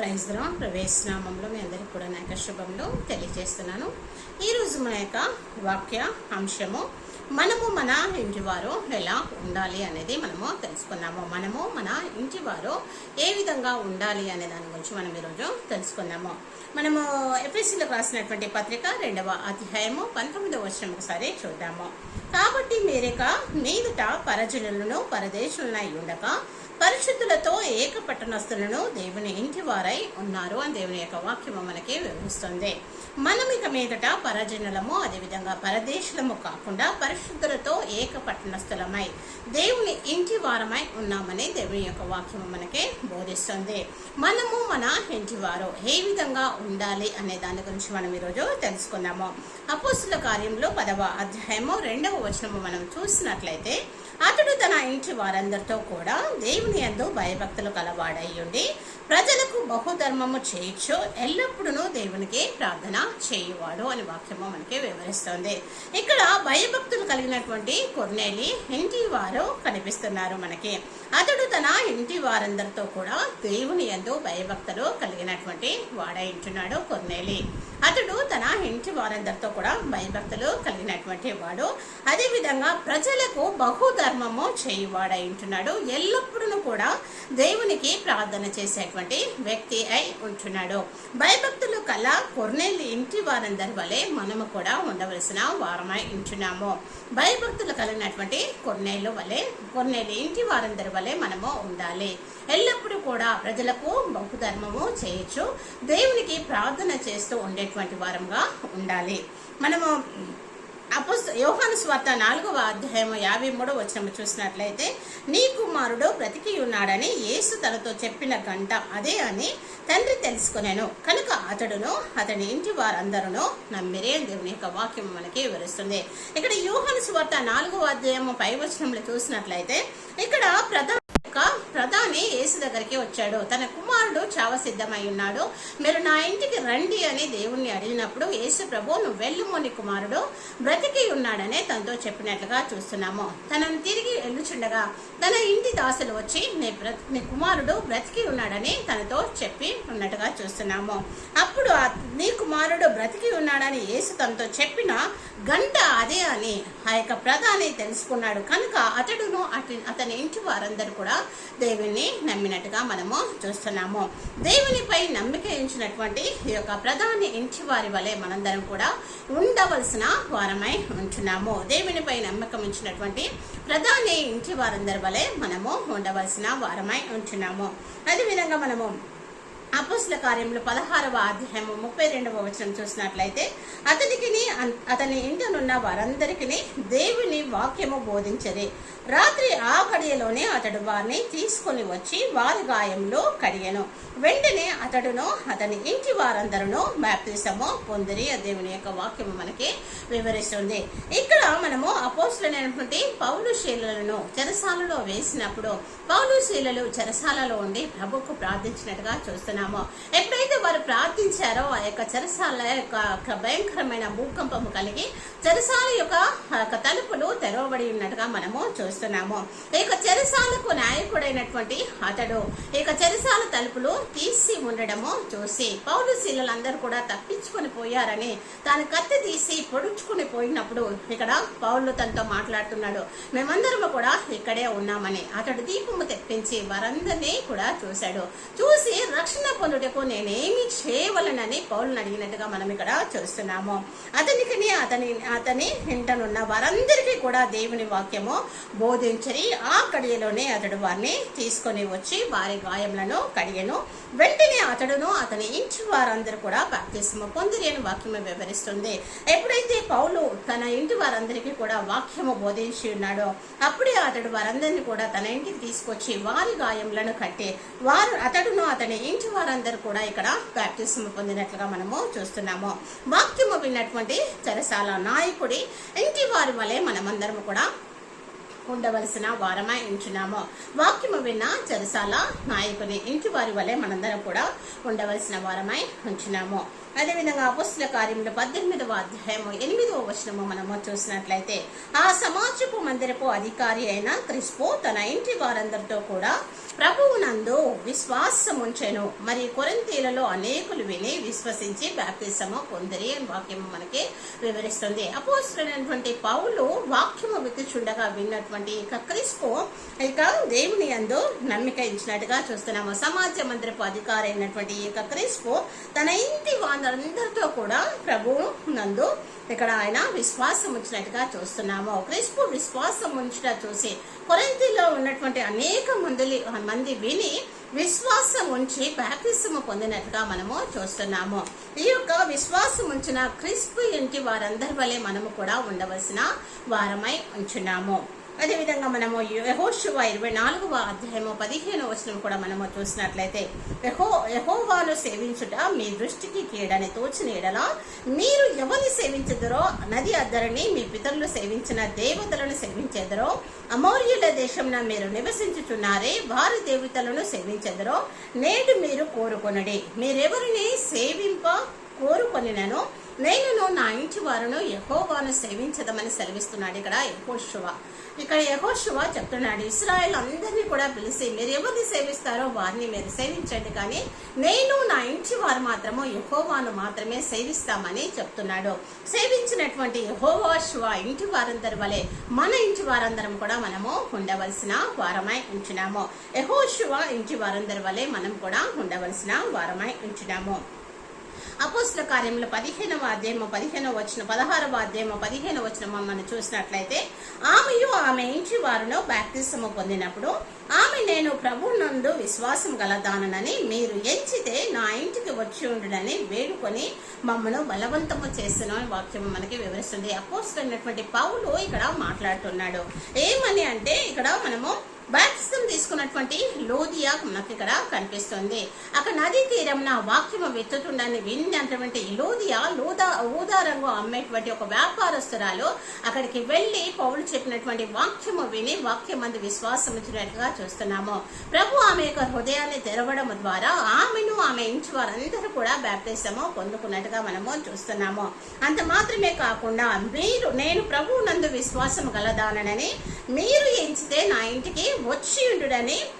ప్రైజ్లో ప్రవేశనామంలో మీ అందరికీ కూడా నా యొక్క శుభంలో తెలియజేస్తున్నాను. ఈరోజు మన యొక్క వాక్య అంశము మనము మన ఇంటివారు ఎలా ఉండాలి అనేది మనము తెలుసుకున్నాము. మనము మన ఇంటివారు ఏ విధంగా ఉండాలి అనే దాని గురించి మనం ఈరోజు తెలుసుకున్నాము. మనము ఎఫ్ఎస్సీలో రాసినటువంటి పత్రిక రెండవ అధ్యాయము పంతొమ్మిదవ వర్షం ఒకసారి చూద్దాము. కాబట్టి మీరేక మీదుట పరజనులను పరదేశులనై ఉండక పరిశుద్ధులతో ఏక పట్టణస్థులను దేవుని ఇంటి వారై ఉన్నారు అని దేవుని యొక్క వాక్యము మనకి వివరిస్తుంది. మనం ఇక మీదట పరజనులము అదేవిధంగా పరదేశులము కాకుండా పరిశుద్ధులతో ఏక పట్టణస్థులమై దేవుని ఇంటి వారమై ఉన్నామని దేవుని యొక్క వాక్యము మనకి బోధిస్తుంది. మనము మన ఇంటి వారు ఏ విధంగా ఉండాలి అనే దాని గురించి మనం ఈరోజు తెలుసుకుందాము. అపోస్తుల కార్యంలో పదవ అధ్యాయము రెండవ వచనము మనం చూసినట్లయితే తన ఇంటి వారందరితో కూడా దేవుని ఎందు భయభక్తులు కలవాడయ్యుండి ప్రజలకు బహుధర్మము చేయొచ్చు ఎల్లప్పుడూ దేవునికి ప్రార్థన చేయువాడు అని వాక్యము మనకి వివరిస్తుంది. ఇక్కడ భయభక్తులు కలిగినటువంటి కొన్నేలి ఇంటి వారు కనిపిస్తున్నారు మనకి. అతడు తన ఇంటి వారందరితో కూడా దేవుని ఎందు భయభక్తులు కలిగినటువంటి వాడై ఉంటున్నాడు కొన్నేలి అతడు తన ఇంటి వారందరితో కూడా భయభక్తులు కలిగినటువంటి వాడు. అదేవిధంగా ప్రజలకు బహుధర్మము చేయువాడై ఉంటున్నాడు ఎల్లప్పుడూ కూడా దేవునికి ప్రార్థన చేసేటువంటి వ్యక్తి అయి ఉంటున్నాడు. భయభక్తులు కల కొర్నేలు ఇంటి వారందరి వలె మనము కూడా ఉండవలసిన వారమై ఉంటున్నాము. భయభక్తులు కలిగినటువంటి కొన్నేళ్ళు వలె కొన్నేళ్ళు ఇంటి వారందరి వలె మనము ఉండాలి. ఎల్లప్పుడూ కూడా ప్రజలకు బహుధర్మము చేయొచ్చు దేవునికి ప్రార్థన చేస్తూ ఉండేటువంటి వారంగా ఉండాలి. మనము యోహాను స్వార్త నాలుగవ అధ్యాయము యాభై మూడో వచనము చూసినట్లయితే నీ కుమారుడు బ్రతికి ఉన్నాడని యేసు తనతో చెప్పిన గంట అదే అని తండ్రి తెలుసుకునేను. కనుక అతడును అతని ఇంటి వారందరూ నమ్మిరే దేవుని యొక్క వాక్యం మనకి వివరిస్తుంది. ఇక్కడ యోహాను స్వార్త నాలుగవ అధ్యాయము పై వచనంలో చూసినట్లయితే ఇక్కడ ప్రధాన ప్రధాని యేసు దగ్గరికి వచ్చాడు. తన కుమారుడు చావ సిద్ధమై ఉన్నాడు. మీరు నా ఇంటికి రండి అని దేవుణ్ణి అడిగినప్పుడు యేసు ప్రభు నువ్వు వెళ్ళుమోని కుమారుడు. బ్రతికి ఉన్నాడని తనతో చెప్పినట్లుగా చూస్తున్నాము. తనను తిరిగి వెళ్ళుచుండగా తన ఇంటి దాసులు వచ్చి నీ బ్ర నీ కుమారుడు బ్రతికి ఉన్నాడని తనతో చెప్పి ఉన్నట్టుగా చూస్తున్నాము. అప్పుడు నీ కుమారుడు బ్రతికి ఉన్నాడని యేసు తనతో చెప్పిన గంట అదే అని ఆ యొక్క ప్రధాని తెలుసుకున్నాడు. కనుక అతడును అటు అతని ఇంటి వారందరూ కూడా దేవుని నమ్మినట్టుగా మనము చూస్తున్నాము. దేవునిపై నమ్మిక ఉంచినటువంటి ఈ యొక్క ప్రధాని ఇంటి వారి వలె మనందరం కూడా ఉండవలసిన వారమై ఉంటున్నాము. దేవునిపై నమ్మకం ఉంచినటువంటి ప్రధాని ఇంటి వారందరి వలె మనము ఉండవలసిన వారమై ఉంటున్నాము. అదేవిధంగా మనము అపోస్ల కార్యంలో పదహారవ అధ్యాయము ముప్పై రెండవ వచనం చూసినట్లయితే అతనికి అతని ఇంటనున్న వారందరికీ దేవుని వాక్యము బోధించరే. రాత్రి ఆ కడియలోనే అతడు వారిని తీసుకొని వచ్చి వారి గాయంలో కడియను. వెంటనే అతడును అతని ఇంటి వారందరూ బ్యాప్తిసము పొందిరి. దేవుని యొక్క వాక్యము మనకి వివరిస్తుంది. ఇక్కడ మనము అపోస్తులైనటువంటి పౌలు శీలలను చెరసాలలో వేసినప్పుడు పౌలు శీలలు చెరసాలలో ఉండి ప్రభుకు ప్రార్థించినట్టుగా చూస్తున్నాము. ఎప్పుడైతే వారు ప్రార్థించారో ఆ యొక్క చెరసాల యొక్క భయంకరమైన భూకంపము కలిగి చెరసాల యొక్క తలుపులు తెరవబడి ఉన్నట్టుగా మనము చూస్తున్నాము. ఈ యొక్క చెరసాలకు నాయకుడైనటువంటి అతడు ఈ యొక్క చెరసాల తలుపులు తీసి ఉండడము చూసి పౌరు శీలలందరూ కూడా తప్పించుకొని పోయారని తాను కత్తి తీసి పొడుచుకుని పోయినప్పుడు ఇక్కడ పౌరులు తనతో మాట్లాడుతున్నాడు. మేమందరము కూడా ఇక్కడే ఉన్నామని అతడు దీపము తెప్పించి వారందరినీ కూడా చూశాడు. చూసి రక్షణ పొందుటకు నేనేమి చేయవలనని పౌలను అడిగినట్టుగా మనం ఇక్కడ చూస్తున్నాము. అతనికి అతని అతని వెంటనున్న వారందరికీ కూడా దేవుని వాక్యము బోధించని ఆ కడియలోనే అతడు వారిని తీసుకొని వచ్చి వారి గాయములను కడియను. వెంటనే అతడును అతని ఇంటి వారందరూ కూడా బాప్తిస్మ పొందిరి అని వాక్యము వివరిస్తుంది. ఎప్పుడైతే పౌలు తన ఇంటి వారందరికీ కూడా వాక్యము బోధించి ఉన్నాడో అప్పుడే అతడు వారందరినీ కూడా తన ఇంటికి తీసుకొచ్చి వారి గాయములను కట్టి వారు అతడును అతని ఇంటి వారందరూ కూడా ఇక్కడ బ్యాప్టిజం పొందినట్లుగా మనము చూస్తున్నాము. వాక్యము విన్నటువంటి చెరసాల నాయకుడి ఇంటి వారి వలె మనమందరము కూడా ఉండవలసిన వారమై ఉంచున్నాము వాక్యము విన్న చెరసాల నాయకుని ఇంటి వారి వలె మనందరం కూడా ఉండవలసిన వారమై ఉంచున్నాము అదేవిధంగా అపుస్తుల కార్యములు పద్దెనిమిదవ అధ్యాయము ఎనిమిదవ వచనము మనము చూసినట్లయితే ఆ సమాజపు మందిరపు అధికారి అయిన క్రిస్పో తన ఇంటి వారందరితో కూడా ప్రభువునందు విశ్వాసముంచెను. మరి కొరంతీలలో అనేకులు విని విశ్వసించి బ్యాప్తిసము పొందిరి అని వాక్యము మనకి వివరిస్తుంది. అపోస్తులైనటువంటి పౌలు వాక్యము విత్తుచుండగా విన్నటువంటి ఇక క్రిస్పు ఇక దేవుని యందు నమ్మిక ఇచ్చినట్టుగా చూస్తున్నాము. సమాజ మందిరపు అధికారి అయినటువంటి ఇక క్రిస్పు తన ఇంటి వారందరితో కూడా ప్రభువు నందు ఇక్కడ ఆయన విశ్వాసం ఉంచినట్టుగా చూస్తున్నాము. క్రిస్పు విశ్వాసం ఉంచుట చూసి కొరంతిలో ఉన్నటువంటి అనేక మంది మంది విని విశ్వాసం ఉంచి బ్యాప్తిసము పొందినట్టుగా మనము చూస్తున్నాము. ఈ యొక్క విశ్వాసం ఉంచిన క్రిస్పు ఇంటి వారందరి వలె మనము కూడా ఉండవలసిన వారమై ఉంచున్నాము. అదేవిధంగా మనము యహోశివ ఇరవై నాలుగవ అధ్యాయము పదిహేను వచనం కూడా మనము చూసినట్లయితే యహో యహోవాను సేవించుట మీ దృష్టికి కీడని తోచిన ఎడల మీరు ఎవరిని సేవించదరో నది అద్దరిని మీ పితరులు సేవించిన దేవతలను సేవించెదరో అమౌర్యుల దేశంన మీరు నివసించుచున్నారే వారి దేవతలను సేవించెదరో నేడు మీరు కోరుకొనడి. మీరెవరిని సేవింప కోరుకొనినను? నేనును నా ఇంటి వారును యహోవాను సేవించదమని సెలవిస్తున్నాడు. ఇక్కడ యహోశువ ఇక్కడ యహోశువ చెప్తున్నాడు ఇస్రాయల్ అందరినీ కూడా పిలిచి మీరు ఎవరిని సేవిస్తారో వారిని మీరు సేవించండి. కానీ నేను నా ఇంటి వారు మాత్రము యహోవాను మాత్రమే సేవిస్తామని చెప్తున్నాడు. సేవించినటువంటి యహోవాశువ ఇంటి వారందరి వలె మన ఇంటి వారందరం కూడా మనము ఉండవలసిన వారమై ఉంచినాము. యహోశివ ఇంటి వారందరి వలె మనం కూడా ఉండవలసిన వారమై ఉంచినాము. అపోస్ల కార్యముల పదిహేనవ అధ్యాయము పదిహేనవ వచ్చిన పదహారవ అధ్యాయము పదిహేనవ వచ్చిన మనం చూసినట్లయితే ఆమెయు ఆమె ఇంటి వారిలో బ్యాప్తిసము పొందినప్పుడు ఆమె నేను ప్రభు నందు విశ్వాసం గలదానని మీరు ఎంచితే నా ఇంటికి వచ్చి ఉండునని వేడుకొని మమ్మను బలవంతము చేసిన వాక్యం మనకి వివరిస్తుంది. అపోస్తున్నటువంటి పౌలు ఇక్కడ మాట్లాడుతున్నాడు. ఏమని అంటే ఇక్కడ మనము బాప్తిజం తీసుకున్నటువంటి లోదియా మనకి ఇక్కడ కనిపిస్తుంది. అక్కడ నదీ తీరం నా వాక్యము వెతుతుండని విన్నటువంటి లోదియా లోదా ఊదా రంగు అమ్మేటువంటి ఒక వ్యాపారస్తురాలు అక్కడికి వెళ్ళి పౌలు చెప్పినటువంటి వాక్యము విని వాక్యం అందు విశ్వాసం చూస్తున్నాము. ప్రభు ఆమె యొక్క హృదయాన్ని తెరవడం ద్వారా ఆమెను ఆమె ఇంటి వారందరూ కూడా బ్యాప్తిజము పొందుకున్నట్టుగా మనము చూస్తున్నాము. అంత మాత్రమే కాకుండా మీరు నేను ప్రభు నందు విశ్వాసం గలదానని మీరు ఎంచితే నా ఇంటికి వచ్చి ఉండుడని ఆ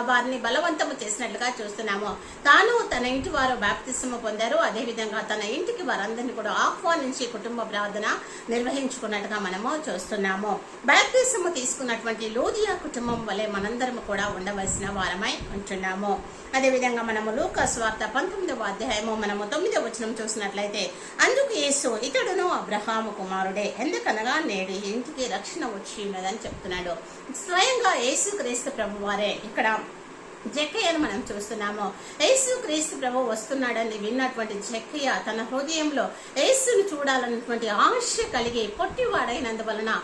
వారిని బలవంతము చేసినట్లుగా చూస్తున్నాము. తాను తన ఇంటి వారు బాప్తిసము పొందారు. అదేవిధంగా తన ఇంటికి వారందరినీ కూడా ఆహ్వానించి కుటుంబ ప్రార్థన నిర్వహించుకున్నట్టుగా మనము చూస్తున్నాము. బాప్తిసము తీసుకున్నటువంటి లోదియా కుటుంబం వలె మనందరం కూడా ఉండవలసిన వారమై ఉంటున్నాము. అదేవిధంగా మనము లూకా స్వార్థ పంతొమ్మిదవ అధ్యాయము మనము తొమ్మిదవ వచనం చూసినట్లయితే అందుకు యేసు ఇతడును అబ్రహాము కుమారుడే. ఎందుకనగా నేడు ఇంటికి రక్షణ వచ్చి ఉన్నదని చెప్తున్నాడు. స్వయంగా యేసు క్రీస్తు ప్రభు వారే ఇక్కడ జక్కయ్యను మనం చూస్తున్నాము. యేసు క్రీస్తు ప్రభు వస్తున్నాడని విన్నటువంటి జక్కయ్య తన హృదయంలో యేసును చూడాలన్నటువంటి ఆశ కలిగి పొట్టివాడైనందువలన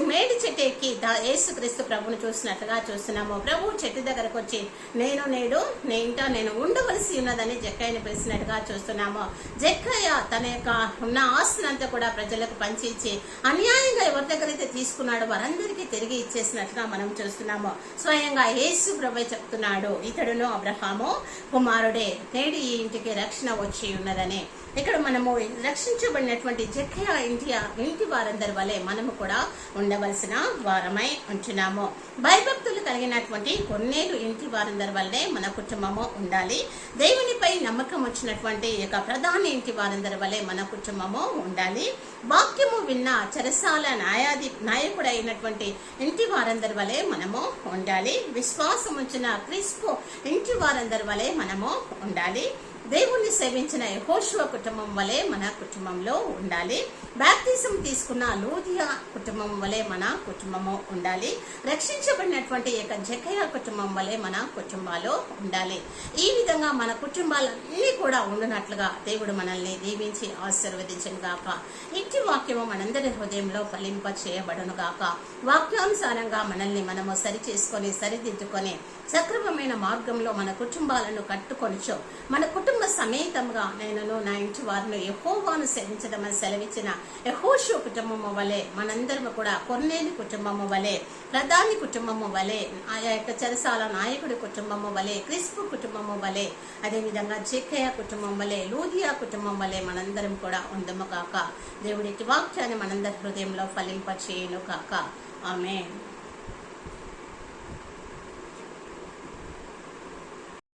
మేడి చెట్టు ఎక్కి దా- యేసు క్రీస్తు ప్రభును చూసినట్లుగా చూస్తున్నాము. ప్రభు చెట్టు దగ్గరకు వచ్చి నేను నేడు నే ఇంట నేను ఉండవలసి ఉన్నదని జక్కయ్యని పిలిచినట్టుగా చూస్తున్నాము. జక్కయ్య తన యొక్క ఉన్న ఆస్తునంతా కూడా ప్రజలకు పంచిచ్చి అన్యాయంగా ఎవరి దగ్గర అయితే తీసుకున్నాడో వారందరికీ తిరిగి ఇచ్చేసినట్లుగా మనం చూస్తున్నాము. స్వయంగా యేసు ప్రభు చెప్తున్నాడు. ఇతడును అబ్రహాము కుమారుడే. నేడు ఈ ఇంటికి రక్షణ వచ్చి ఉన్నదని. ఇక్కడ మనము రక్షించబడినటువంటి జక్కయ్య ఇంటి ఇంటి వారందరి వలె మనము కూడా ఉండవలసిన వారమై ఉంటున్నాము భయభక్తులు కలిగినటువంటి కొన్నేళ్ళు ఇంటి వారందరి వల్లే మన కుటుంబము ఉండాలి. దేవునిపై నమ్మకం వచ్చినటువంటి యొక్క ప్రధాన ఇంటి వారందరి వలె మన కుటుంబము ఉండాలి. వాక్యము విన్న చెరసాల న్యాయాధి నాయకుడైనటువంటి ఇంటి వారందరి వలె మనము ఉండాలి. విశ్వాసం ఉంచిన క్రిస్పు ఇంటి వారందరి వలె మనము ఉండాలి. దేవుణ్ణి సేవించిన యహోశువ కుటుంబం వలె మన కుటుంబంలో ఉండాలి. బ్యాప్తిజం తీసుకున్న లూదియా కుటుంబం వలె మన కుటుంబము ఉండాలి. రక్షించబడినటువంటి యొక్క జకయ కుటుంబం వలె మన కుటుంబాలు ఉండాలి. ఈ విధంగా మన కుటుంబాలన్నీ కూడా ఉండునట్లుగా దేవుడు మనల్ని దీవించి ఆశీర్వదించను గాక. ఇంటి వాక్యము మనందరి హృదయంలో ఫలింప చేయబడును గాక. వాక్యానుసారంగా మనల్ని మనము సరి చేసుకొని సరిదిద్దుకొని సక్రమమైన మార్గంలో మన కుటుంబాలను కట్టుకొనిచో మన కుటుంబ కుటుంబ సమేతంగా నేను నా ఇంటి వారిని ఎహోవాను సేవించడమని సెలవిచ్చిన యహోషు కుటుంబము వలె మనందరము కూడా కొన్నేని కుటుంబము వలె ప్రధాని కుటుంబము వలె ఆ యొక్క చెరసాల నాయకుడి కుటుంబము వలె క్రిస్పు కుటుంబము వలె అదేవిధంగా జేకయ్య కుటుంబం వలె లూదియా కుటుంబం వలె మనందరం కూడా ఉందము కాక దేవుడి వాక్యాన్ని మనందరి హృదయంలో ఫలింపచేయను కాక ఆమె